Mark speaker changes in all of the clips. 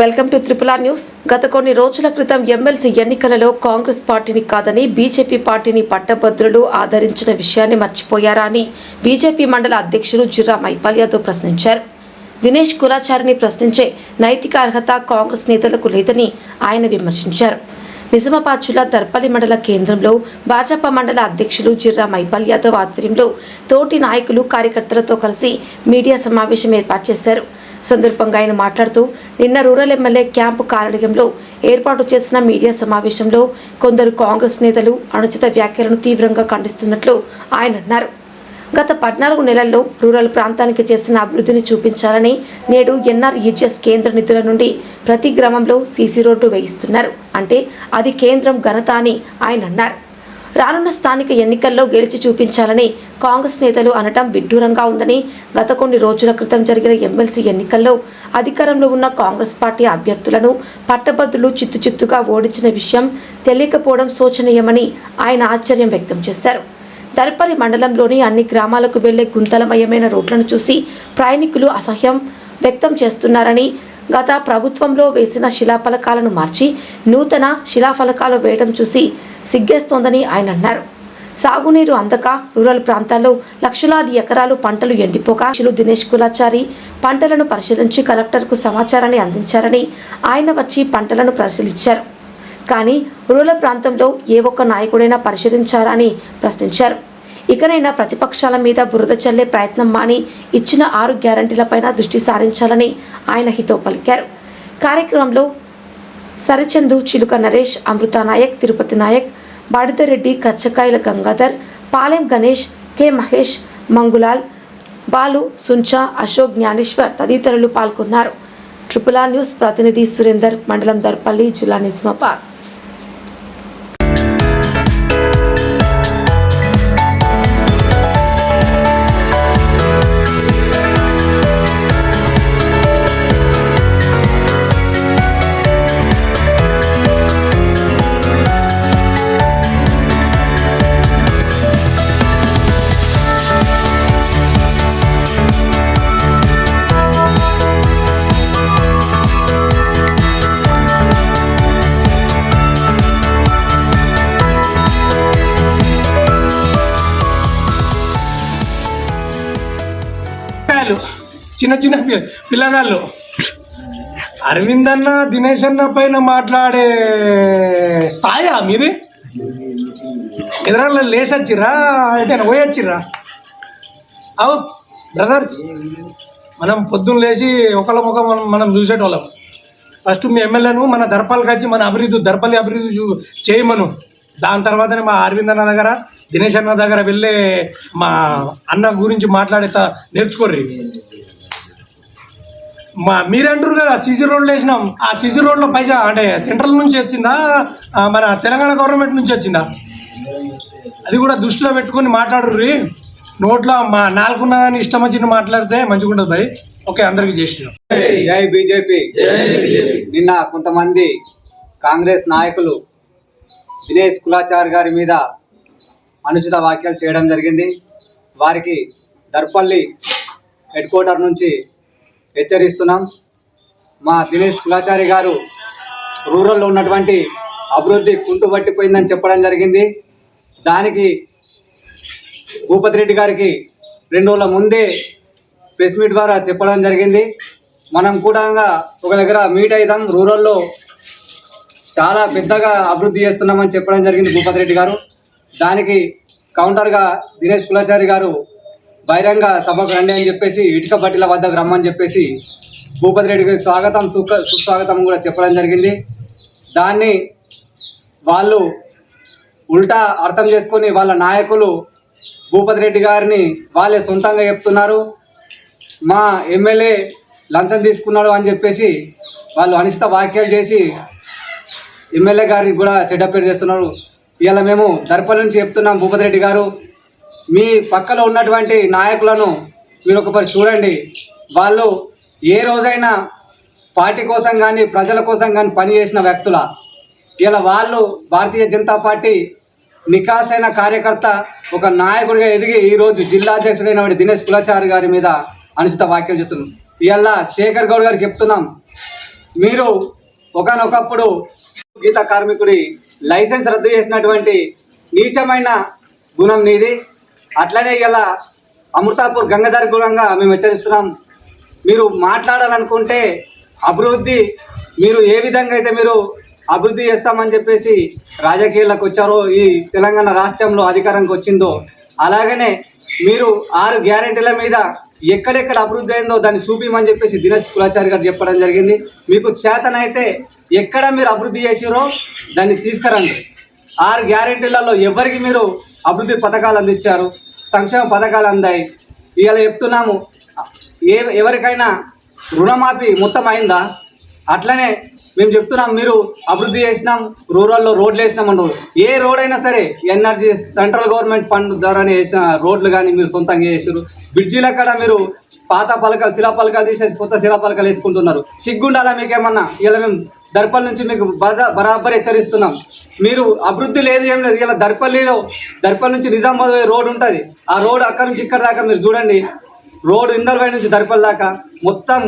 Speaker 1: Welcome to త్రిపుల news. గత కొన్ని రోజుల క్రితం ఎమ్మెల్సీ ఎన్నికలలో కాంగ్రెస్ పార్టీని కాదని బీజేపీ పార్టీని పట్టభద్రులు ఆదరించిన విషయాన్ని మర్చిపోయారా అని బీజేపీ మండల అధ్యక్షులు జిర్రా మైపాల్ యాదవ్ ప్రశ్నించారు. దినేష్ కులాచారిని ప్రశ్నించే నైతిక అర్హత కాంగ్రెస్ నేతలకు లేదని ఆయన విమర్శించారు. నిజామాబాద్ జిల్లా దర్పల్లి మండల కేంద్రంలో భాజపా మండల అధ్యక్షులు జిర్రా మైపాల్ యాదవ్ ఆధ్వర్యంలో తోటి నాయకులు కార్యకర్తలతో కలిసి మీడియా సమావేశం ఏర్పాటు చేశారు. సందర్భంగా ఆయన మాట్లాడుతూ నిన్న రూరల్ ఎమ్మెల్యే క్యాంపు కార్యాలయంలో ఏర్పాటు చేసిన మీడియా సమావేశంలో కొందరు కాంగ్రెస్ నేతలు అనుచిత వ్యాఖ్యలను తీవ్రంగా ఖండిస్తున్నట్లు ఆయన అన్నారు. గత పద్నాలుగు నెలల్లో రూరల్ ప్రాంతానికి చేసిన అభివృద్ధిని చూపించాలని నేడు ఎన్ఆర్ఈజిఎస్ కేంద్ర నిధుల నుండి ప్రతి గ్రామంలో సీసీ రోడ్డు వేయిస్తున్నారు. అంటే అది కేంద్రం ఘనత అని ఆయన అన్నారు. రానున్న స్థానిక ఎన్నికల్లో గెలిచి చూపించాలని కాంగ్రెస్ నేతలు అనటం విడ్డూరంగా ఉందని గత కొన్ని రోజుల క్రితం జరిగిన ఎమ్మెల్సీ ఎన్నికల్లో అధికారంలో ఉన్న కాంగ్రెస్ పార్టీ అభ్యర్థులను పట్టభద్రులు చిత్తు చిత్తుగా ఓడించిన విషయం తెలియకపోవడం శోచనీయమని ఆయన ఆశ్చర్యం వ్యక్తం చేశారు. దర్పల్లి మండలంలోని అన్ని గ్రామాలకు వెళ్ళే గుంతలమయమైన రోడ్లను చూసి ప్రయాణికులు అసహ్యం వ్యక్తం చేస్తున్నారని గత ప్రభుత్వంలో వేసిన శిలాఫలకాలను మార్చి నూతన శిలాఫలకాలు వేయడం చూసి సిగ్గేస్తోందని ఆయన అన్నారు. సాగునీరు అందక రూరల్ ప్రాంతాల్లో లక్షలాది ఎకరాలు పంటలు ఎండిపోగా శిలు దినేష్ కులాచారి పంటలను పరిశీలించి కలెక్టర్కు సమాచారాన్ని అందించారని ఆయన వచ్చి పంటలను పరిశీలించారు. కానీ రూరల్ ప్రాంతంలో ఏ ఒక్క నాయకుడైనా పరిశీలించారా అని ప్రశ్నించారు. ఇకనైనా ప్రతిపక్షాల మీద బురద చల్లే ప్రయత్నం మాని ఇచ్చిన ఆరు గ్యారంటీలపైన దృష్టి సారించాలని ఆయన హితో పలికారు. కార్యక్రమంలో సరచందు చిలుక నరేష్ అమృత నాయక్ తిరుపతి నాయక్ బాడిదరెడ్డి కచ్చకాయల గంగాధర్ పాలెం గణేష్ కె మహేష్ మంగులాల్ బాలు సుంచా అశోక్ జ్ఞానేశ్వర్ తదితరులు పాల్గొన్నారు. ట్రిపుల్ ఆర్ న్యూస్ ప్రతినిధి సురేందర్ మండలం దర్పల్లి జిల్లా నిజామాబాద్.
Speaker 2: చిన్న చిన్న పి- పిల్లగాళ్ళు. అరవింద్ అన్న దినేష్ అన్న పైన మాట్లాడే స్థాయా మీది? ఎదురాళ్ళు లేచొచ్చిరా అంటే పోయొచ్చిరా అవు బ్రదర్స్ మనం పొద్దున్న లేచి ఒకళ్ళ ముఖం మనం మనం చూసేటోళ్ళం. ఫస్ట్ మీ ఎమ్మెల్యేను మన దర్పాలకు వచ్చి మన అభివృద్ధి దర్పల్లి అభివృద్ధి చూ చేయమను. దాని తర్వాతనే మా అరవింద్ అన్న దగ్గర దినేష్ అన్న దగ్గర వెళ్ళే మా అన్న గురించి మాట్లాడే త- నేర్చుకోర్రి. మా మీరంటారు కదా సీసీ రోడ్లు వేసినాం. ఆ సీసీ రోడ్లో పైసా అంటే సెంట్రల్ నుంచి వచ్చిందా? మన తెలంగాణ గవర్నమెంట్ నుంచి వచ్చిందా? అది కూడా దృష్టిలో పెట్టుకొని మాట్లాడుర్రి. నోట్లో మా నాలుగున్నదని ఇష్టం వచ్చిన మాట్లాడితే మంచిగా ఉండదు భయ్. ఓకే అందరికి చేసినాం
Speaker 3: జై బీజేపీ. నిన్న కొంతమంది కాంగ్రెస్ నాయకులు దినేష్ కులాచార్ గారి మీద అనుచిత వ్యాఖ్యలు చేయడం జరిగింది. వారికి దర్పల్లి హెడ్ క్వార్టర్ నుంచి హెచ్చరిస్తున్నాం. మా దినేష్ కులాచారి గారు రూరల్లో ఉన్నటువంటి అభివృద్ధి కుంటుపట్టిపోయిందని చెప్పడం జరిగింది. దానికి భూపతి రెడ్డి గారికి రెండు రోజుల ముందే ప్రెస్ మీట్ ద్వారా చెప్పడం జరిగింది. మనం కూడా ఒక దగ్గర మీట్ అవుతాం రూరల్లో చాలా పెద్దగా అభివృద్ధి చేస్తున్నామని చెప్పడం జరిగింది భూపతి రెడ్డి గారు. దానికి కౌంటర్గా దినేష్ కులాచారి గారు బహిరంగ సభకు రండి అని చెప్పేసి ఇటుక బట్టిల వద్దకు రమ్మని చెప్పేసి భూపతి రెడ్డి గారి స్వాగతం సుఖ సుస్వాగతం కూడా చెప్పడం జరిగింది. దాన్ని వాళ్ళు ఉల్టా అర్థం చేసుకొని వాళ్ళ నాయకులు భూపతి రెడ్డి గారిని వాళ్ళే సొంతంగా చెప్తున్నారు. మా ఎమ్మెల్యే లంచం తీసుకున్నాడు అని చెప్పేసి వాళ్ళు అనిష్ట వ్యాఖ్యలు చేసి ఎమ్మెల్యే గారికి కూడా చెడ్డ పేరు చేస్తున్నారు ఇవాళ మేము దర్పల్లి నుంచి చెప్తున్నాం భూపతి రెడ్డి గారు. మీ పక్కలో ఉన్నటువంటి నాయకులను మీరు ఒకసారి చూడండి. వాళ్ళు ఏ రోజైనా పార్టీ కోసం కానీ ప్రజల కోసం కానీ పనిచేసిన వ్యక్తుల? ఇలా వాళ్ళు భారతీయ జనతా పార్టీ నికాసైన కార్యకర్త ఒక నాయకుడిగా ఎదిగి ఈరోజు జిల్లా అధ్యక్షుడైన దినేష్ కులాచారి గారి మీద అనుచిత వ్యాఖ్యలు చెప్తున్నాం ఇవాళ శేఖర్ గౌడ్ గారికి చెప్తున్నాం. మీరు ఒకనొకప్పుడు గీత కార్మికుడి లైసెన్స్ రద్దు చేసినటువంటి నీచమైన గుణం నీది. అట్లనే ఇలా అమృతాపూర్ గంగాధర్ గురంగా మేము హెచ్చరిస్తున్నాం. మీరు మాట్లాడాలనుకుంటే అభివృద్ధి మీరు ఏ విధంగా అయితే మీరు అభివృద్ధి చేస్తామని చెప్పేసి రాజకీయాలకు వచ్చారో ఈ తెలంగాణ రాష్ట్రంలో అధికారంకి వచ్చిందో అలాగనే మీరు ఆరు గ్యారెంటీల మీద ఎక్కడెక్కడ అభివృద్ధి అయిందో దాన్ని చూపిమని చెప్పేసి దినేష్ కులాచారి గారు చెప్పడం జరిగింది. మీకు చేతనైతే ఎక్కడ మీరు అభివృద్ధి చేసిరో దాన్ని తీసుకురండి. ఆరు గ్యారెంటీలలో ఎవరికి మీరు అభివృద్ధి పథకాలు అందించారు? సంక్షేమ పథకాలు అందాయి. ఇలా చెప్తున్నాము ఏ ఎవరికైనా రుణమాఫీ మొత్తం అయిందా అట్లనే మేము చెప్తున్నాం మీరు అభివృద్ధి చేసినాం రూరల్లో రోడ్లు వేసినాం అంటారు. ఏ రోడ్ అయినా సరే ఎన్ఆర్జీ సెంట్రల్ గవర్నమెంట్ ఫండ్ ద్వారానే వేసిన రోడ్లు కానీ మీరు సొంతంగా చేసారు బ్రిడ్జీల కాడ మీరు పాత పలకలు శిలా పలకలు తీసేసి కొత్త శిలా పలకలు వేసుకుంటున్నారు. సిగ్గుండాలా మీకేమన్నా? ఇలా మేము దర్పల్ నుంచి మీకు బజా బరాబర్ హెచ్చరిస్తున్నాం. మీరు అభివృద్ధి లేదు ఏం లేదు. ఇలా దర్పల్లిలో దర్పల్ నుంచి నిజామాబాద్ పోయే రోడ్ ఉంటుంది. ఆ రోడ్ అక్కడ నుంచి ఇక్కడ దాకా మీరు చూడండి. రోడ్ ఇందర్వై నుంచి దర్పల్ దాకా మొత్తం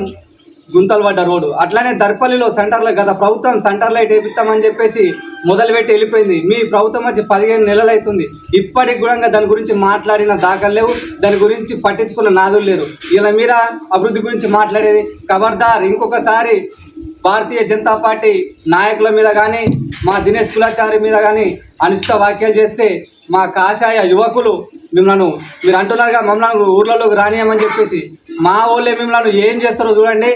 Speaker 3: గుంతలు పడ్డ రోడ్డు అట్లానే దర్పల్లిలో సెంటర్లో గత ప్రభుత్వం సెంటర్ లైట్ వేపిస్తామని చెప్పేసి మొదలుపెట్టి వెళ్ళిపోయింది. మీ ప్రభుత్వం వచ్చి పదిహేను నెలలు అవుతుంది. ఇప్పటికి కూడా దాని గురించి మాట్లాడిన దాఖలు లేవు. దాని గురించి పట్టించుకున్న నాదులు లేరు. ఇలా మీరా అభివృద్ధి గురించి మాట్లాడేది? ఖబర్దార్ ఇంకొకసారి భారతీయ జనతా పార్టీ నాయకుల మీద కానీ మా దినేష్ కులాచారి మీద కానీ అనుచిత వ్యాఖ్యలు చేస్తే మా కాషాయ యువకులు మిమ్మల్ని మీరు అంటున్నారుగా మమ్మల్ని ఊర్లలోకి రానియమని చెప్పేసి మా వాళ్ళే మిమ్మల్ని ఏం చేస్తారో చూడండి.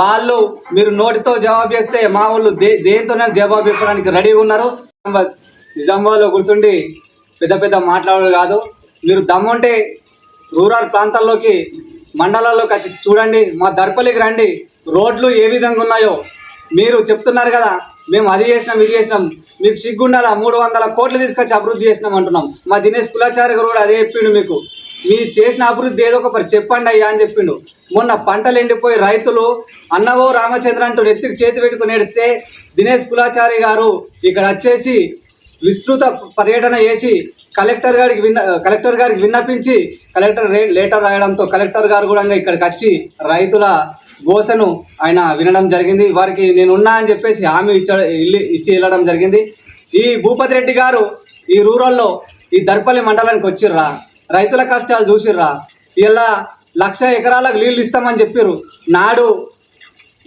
Speaker 3: వాళ్ళు మీరు నోటితో జవాబు చెప్తే మా వాళ్ళు దే దేంతోనే జవాబు చెప్పడానికి రెడీగా ఉన్నారు. నిజామాబాద్లో కూర్చుండి పెద్ద పెద్ద మాట్లాడరు కాదు. మీరు దమ్ముంటే రూరల్ ప్రాంతాల్లోకి మండలాల్లోకి వచ్చి చూడండి. మా దర్పలికి రండి. రోడ్లు ఏ విధంగా ఉన్నాయో మీరు చెప్తున్నారు కదా మేము అది చేసినాం ఇది చేసినాం. మీకు సిగ్గుండాలా? మూడు వందల కోట్లు తీసుకొచ్చి అభివృద్ధి చేసినాం అంటున్నాం. మా దినేష్ కులాచారి గారు కూడా అదే చెప్పిండు మీకు. మీరు చేసిన అభివృద్ధి ఏదో ఒక చెప్పండి అయ్యా అని చెప్పిండు. మొన్న పంటలు ఎండిపోయి రైతులు అన్నవో రామచంద్ర అంటూ నెత్తికి చేతి పెట్టుకుని ఏడిస్తే దినేష్ కులాచారి గారు ఇక్కడ వచ్చేసి విస్తృత పర్యటన చేసి కలెక్టర్ గారికి విన్న కలెక్టర్ గారికి విన్నపించి కలెక్టర్ లేటర్ రాయడంతో కలెక్టర్ గారు కూడా ఇక్కడికి వచ్చి రైతుల గోసను ఆయన వినడం జరిగింది. వారికి నేను ఉన్నా అని చెప్పేసి హామీ ఇచ్చ ఇచ్చి వెళ్ళడం జరిగింది. ఈ భూపతి రెడ్డి గారు ఈ రూరల్లో ఈ దర్పల్లి మండలానికి వచ్చిర్రా. రైతుల కష్టాలు చూసిర్రా. ఇలా లక్ష ఎకరాలకు నీళ్ళు ఇస్తామని చెప్పారు నాడు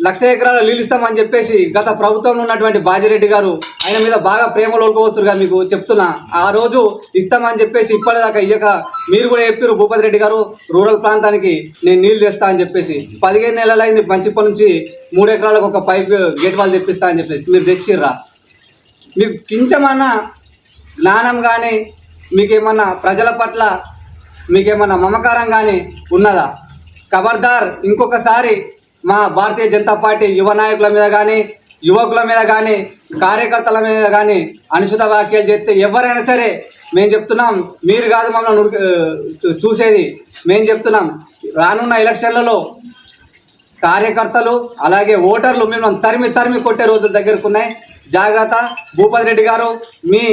Speaker 3: లక్ష ఎకరాల నీళ్ళు ఇస్తామని చెప్పేసి గత ప్రభుత్వంలో ఉన్నటువంటి బాజిరెడ్డి గారు ఆయన మీద బాగా ప్రేమలు వస్తురుగా మీకు చెప్తున్నా. ఆ రోజు ఇస్తామని చెప్పేసి ఇప్పటిదాకా ఇయ్యక మీరు కూడా చెప్పారు భూపతి రెడ్డి గారు రూరల్ ప్రాంతానికి నేను నీళ్ళు తెస్తా అని చెప్పేసి. పదిహేను నెలలు అయింది మంచిప్పటి నుంచి మూడు ఎకరాలకు ఒక పైప్ గేట్ వాళ్ళు తెప్పిస్తా అని చెప్పేసి. మీరు తెచ్చిర్రా? మీకు కించమన్నా జ్ఞానం కానీ మీకేమన్నా ప్రజల పట్ల మీకేమన్నా మమకారం కానీ ఉన్నదా? ఖబర్దార్ ఇంకొకసారి మా భారతీయ జనతా పార్టీ యువ నాయకుల మీద కానీ యువకుల మీద కానీ కార్యకర్తల మీద కానీ అనుచిత వ్యాఖ్యలు చెప్తే ఎవరైనా సరే మేము చెప్తున్నాం మీరు కాదు మమ్మల్ని చూసేది. మేము చెప్తున్నాం రానున్న ఎలక్షన్లలో కార్యకర్తలు అలాగే ఓటర్లు మిమ్మల్ని తరిమి తరిమి కొట్టే రోజుల దగ్గరకు ఉన్నాయి. జాగ్రత్త. భూపతి రెడ్డి గారు మీ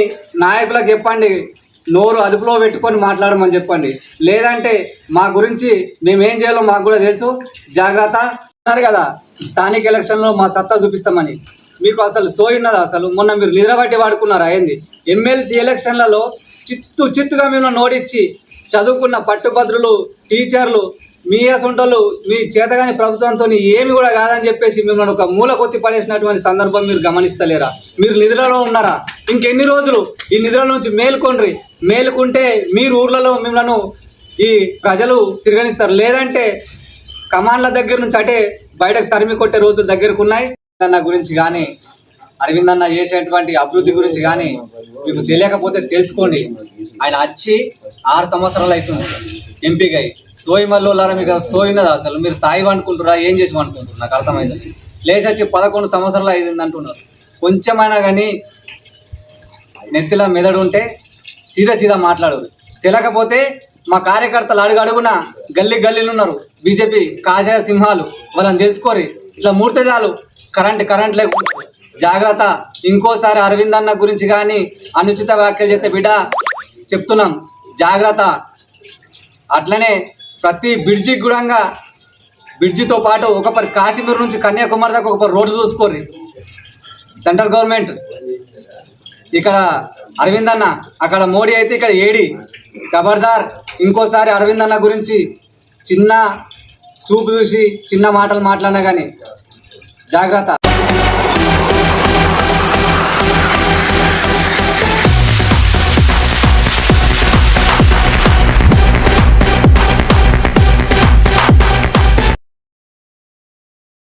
Speaker 3: నాయకులకు చెప్పండి నోరు అదుపులో పెట్టుకొని మాట్లాడమని చెప్పండి. లేదంటే మా గురించి మేమేం చేయాలో మాకు కూడా తెలుసు. జాగ్రత్త. అన్నారు కదా స్థానిక ఎలక్షన్లో మా సత్తా చూపిస్తామని. మీకు అసలు సోయి ఉన్నదా అసలు? మొన్న మీరు నిద్రబట్టి వాడుకున్నారా? ఏంది? ఎమ్మెల్సీ ఎలక్షన్లలో చిత్తు చిత్తుగా మిమ్మల్ని నోడిచ్చి చదువుకున్న పట్టుభద్రులు టీచర్లు మీ అసొంటోళ్ళు మీ చేతగాని ప్రభుత్వంతో ఏమి కూడా కాదని చెప్పేసి మిమ్మల్ని ఒక మూల కొత్తి పడేసినటువంటి సందర్భం మీరు గమనిస్తలేరా? మీరు నిద్రలో ఉన్నారా? ఇంకెన్ని రోజులు ఈ నిద్ర నుంచి మేలుకొండ్రి? మేలుకుంటే మీరు ఊర్లలో మిమ్మల్ని ఈ ప్రజలు తిరగనిస్తారు. లేదంటే కమాండ్ల దగ్గర నుంచి అంటే బయటకు తరిమి కొట్టే రోజులు దగ్గరకు ఉన్నాయి అన్న గురించి కానీ అరవింద్ అన్న చేసేటువంటి అభివృద్ధి గురించి కానీ మీకు తెలియకపోతే తెలుసుకోండి. ఆయన వచ్చి ఆరు సంవత్సరాలు అవుతుంది. ఎంపీగా అయ్యి. సోయి మల్లోలారా మీకు అసలు అసలు మీరు తాయి అనుకుంటురా ఏం చేసి అనుకుంటున్నారు నాకు అర్థమైంది. లేచి వచ్చి పదకొండు సంవత్సరాలు అయింది అంటున్నారు. కొంచెమైనా కానీ నెత్తిలో మెదడు ఉంటే సీదా సీదా మాట్లాడదు తెలియకపోతే మా కార్యకర్తలు అడుగు అడుగున గల్లీ గల్లీలు ఉన్నారు. బీజేపీ కాషాయ సింహాలు వాళ్ళని తెలుసుకోరి ఇట్లా మూర్తజాలు కరెంట్ కరెంట్ లేకుండా జాగ్రత్త. ఇంకోసారి అరవింద్ అన్న గురించి కానీ అనుచిత వ్యాఖ్యలు చేస్తే బిడ్డ చెప్తున్నాం. జాగ్రత్త. అట్లనే ప్రతి బ్రిడ్జికి కూడా బ్రిడ్జితో పాటు ఒకపరి కాశ్మీర్ నుంచి కన్యాకుమారి దాకా ఒకపరి రోడ్డు చూసుకోర్రి. Central government. ఇక్కడ అరవింద్ అన్న అక్కడ మోడీ అయితే ఇక్కడ ఏడి ఖబర్దార్ ఇంకోసారి అరవింద్ అన్న గురించి చిన్న చూపు చూసి చిన్న మాటలు మాట్లాడినా కానీ జాగ్రత్త.